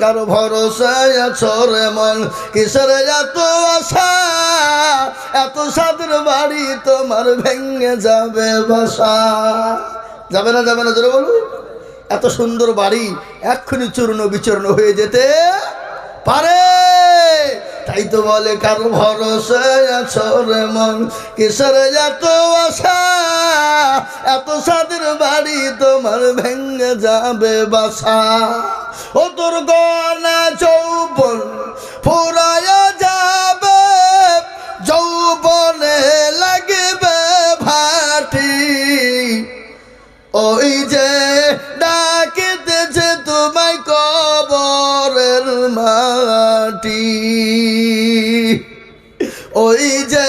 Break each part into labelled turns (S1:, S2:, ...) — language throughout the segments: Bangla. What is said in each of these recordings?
S1: কার ভরসায় আছো রে মন? কিসের এত আশা? এত সাদের বাড়ি তোমার ভেঙে যাবে বাসা। যাবে না যাবে না, জোরে বলুন এত সুন্দর বাড়ি এক্ষুনি চূর্ণ বিচূর্ণ হয়ে যেতে পারে। তাই তো বলে কার রে মন? কিসের এত আশা? এত সাদের বাড়ি তোমার ভেঙে যাবে বাসা। ও তোর গনা চৌবন ফুরায় যাবে, যৌবনে লাগবে ভাটি। ওই যে ডাকিতেছে তোমায় কবরের মাটি। ওই যে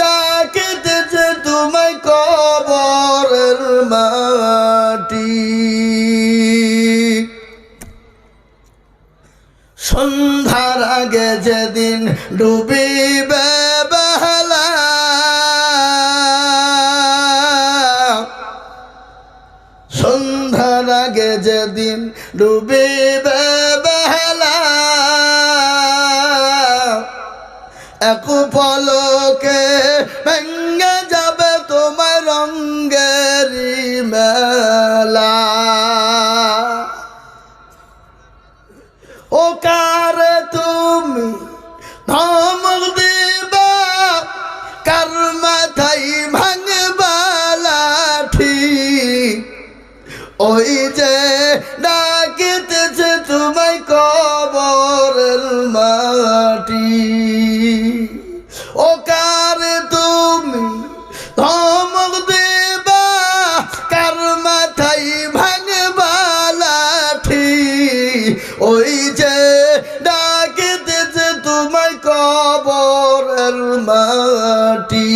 S1: ডাকিতেছে তোমায় কবরের মাটি। সন্ধ্যার আগে যেদিন ডুবিবে বেলা সন্ধ্যার আগে যেদিন ডুবিবে বেলা এক পলকে ভেঙ্গে যাবে তোমার রঙ্গেরি মেলা। ও কারে ওই যে ডাকিতেছে তোমায় কবরের মাটি। ও কার তুমি ধমক দেবা? কার মাথায় ভাঙবা লাঠি? ওই যে ডাকিতেছে তোমায় কবরের মাটি।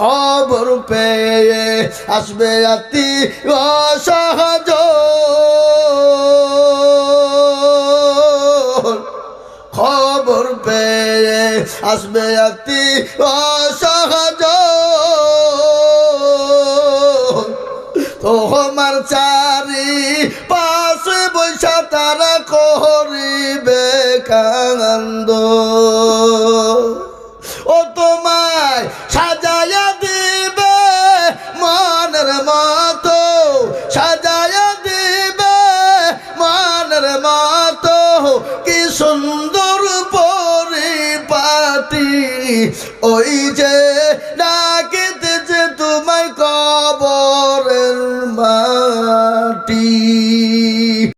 S1: খবর পেয়ে আসবে আতি অসহজ। খবর পেয়ে আসবে আতি অসহজ। তোমার চারি পাশে বৈশা তারা করিবে কান্দ। ওই যে